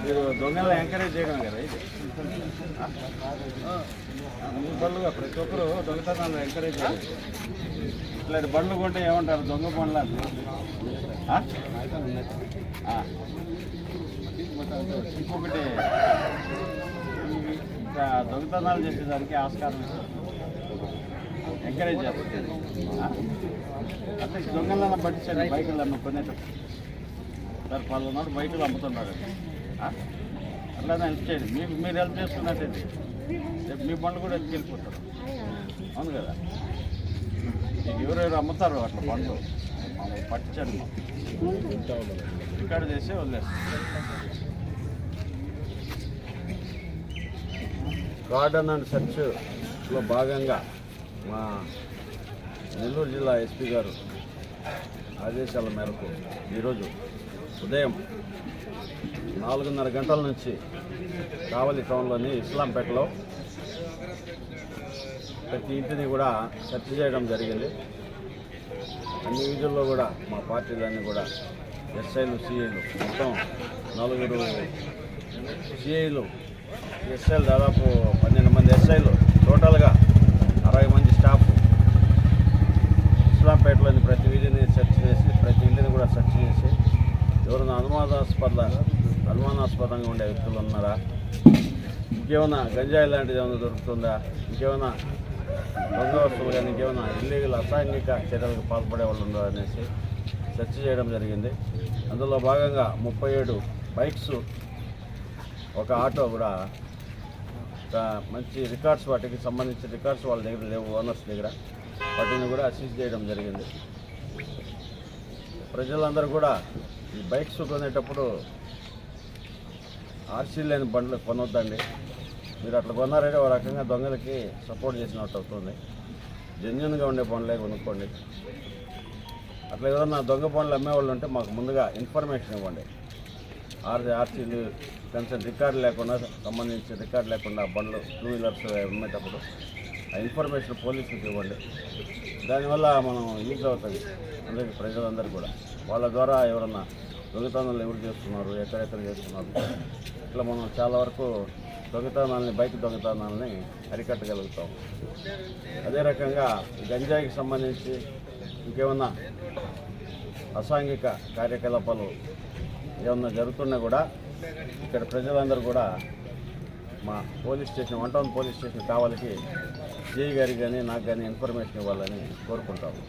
మీరు దొంగలను ఎంకరేజ్ చేయడం కదా ఇది? మీ బళ్ళు ప్రతి ఒక్కరు దొంగతనాలు ఎంకరేజ్ చేయాలి. ఇట్లాంటి బండ్లు కొంటే ఏమంటారు? దొంగ బండ్లు? అని ఇంకొకటి దొంగతనాలు చేసేదానికి ఆస్కారం ఇస్తారు ఎంకరేజ్ చేస్తారు అంటే దొంగలను పట్టించండి బైకులు అమ్మ కొనేటప్పుడు. సార్ పలానాడు బైకులు అమ్ముతున్నాడు అట్లానే హెల్ప్ చేయండి. మీకు మీరు హెల్ప్ చేస్తున్నట్టయితే రేపు మీ బండ్లు కూడా వెళ్ళిపోతారు అవును కదా? మీకు ఎవరెవరు అమ్ముతారు అట్లా బండ్లు మామూలు పట్టించండి. మాకు ఇక్కడ చేసి వదిలేస్తాం. గార్డెన్ అండ్ సెర్చ్లో భాగంగా మా నెల్లూరు జిల్లా ఎస్పీ గారు ఆదేశాల మేరకు ఈరోజు ఉదయం నాలుగున్నర గంటల నుంచి కావలి టౌన్లోని ఇస్లాంపేటలో ప్రతి ఇంటిని కూడా సెర్చ్ చేయడం జరిగింది. అన్ని వీధుల్లో కూడా మా పార్టీలన్నీ కూడా ఎస్ఐలు సిఐలు మొత్తం నలుగురు సిఐలు ఎస్ఐలు దాదాపు పన్నెండు మంది ఎస్ఐలు టోటల్గా అరవై మంది స్టాఫ్. ఇస్లాంపేటలోని ప్రతి వీధిని సెర్చ్ చేసి ప్రతి ఇంటిని కూడా సెర్చ్ చేసి ఎవరైనా అనుమానాస్పద అనుమానాస్పదంగా ఉండే వ్యక్తులు ఉన్నారా? ఇంకేమైనా గంజాయి లాంటిది ఏమైనా దొరుకుతుందా? ఇంకేమైనా దొంగ వస్తువులు కానీ ఇంకేమైనా ఇల్లీగల్ అసాంఘిక చర్యలకు పాల్పడే వాళ్ళు ఉన్నారా అనేసి సెర్చ్ చేయడం జరిగింది. అందులో భాగంగా ముప్పై ఏడు బైక్స్ ఒక ఆటో కూడా మంచి రికార్డ్స్ వాటికి సంబంధించిన రికార్డ్స్ వాళ్ళ దగ్గర లేవు ఓనర్స్ దగ్గర. వాటిని కూడా అసీజ్ చేయడం జరిగింది. ప్రజలందరూ కూడా ఈ బైక్స్ కొనేటప్పుడు ఆర్సీ లేని బండ్లు కొనొద్దండి. మీరు అట్లా కొన్నారంటే ఒక రకంగా దొంగలకి సపోర్ట్ చేసినట్టు అవుతుంది. జెన్యున్గా ఉండే బండ్లే కొనుక్కోండి. అట్లా ఏదన్నా దొంగ పనులు అమ్మేవాళ్ళు ఉంటే మాకు ముందుగా ఇన్ఫర్మేషన్ ఇవ్వండి. ఆర్జీ ఆర్సీలు కన్సర్న్ రికార్డు లేకుండా సంబంధించి రికార్డు లేకుండా బండ్లు టూ వీలర్స్ అమ్మేటప్పుడు ఆ ఇన్ఫర్మేషన్ పోలీసులకు ఇవ్వండి. దానివల్ల మనం యూజ్ అవుతుంది అందరికీ ప్రజలందరూ కూడా. వాళ్ళ ద్వారా ఎవరన్నా దొంగతనాలు ఎవరు చేస్తున్నారు ఎక్కడెక్కడ చేస్తున్నారు ఇట్లా మనం చాలా వరకు దొంగతనాలని బైక్ దొంగతనాలని అరికట్టగలుగుతాం. అదే రకంగా గంజాయికి సంబంధించి ఇంకేమన్నా అసాంఘిక కార్యకలాపాలు ఏమన్నా జరుగుతున్నా కూడా ఇక్కడ ప్రజలందరూ కూడా మా police station one town police station కావాలకి JE గారికి కానీ నాకు కానీ ఇన్ఫర్మేషన్ ఇవ్వాలని కోరుకుంటాము.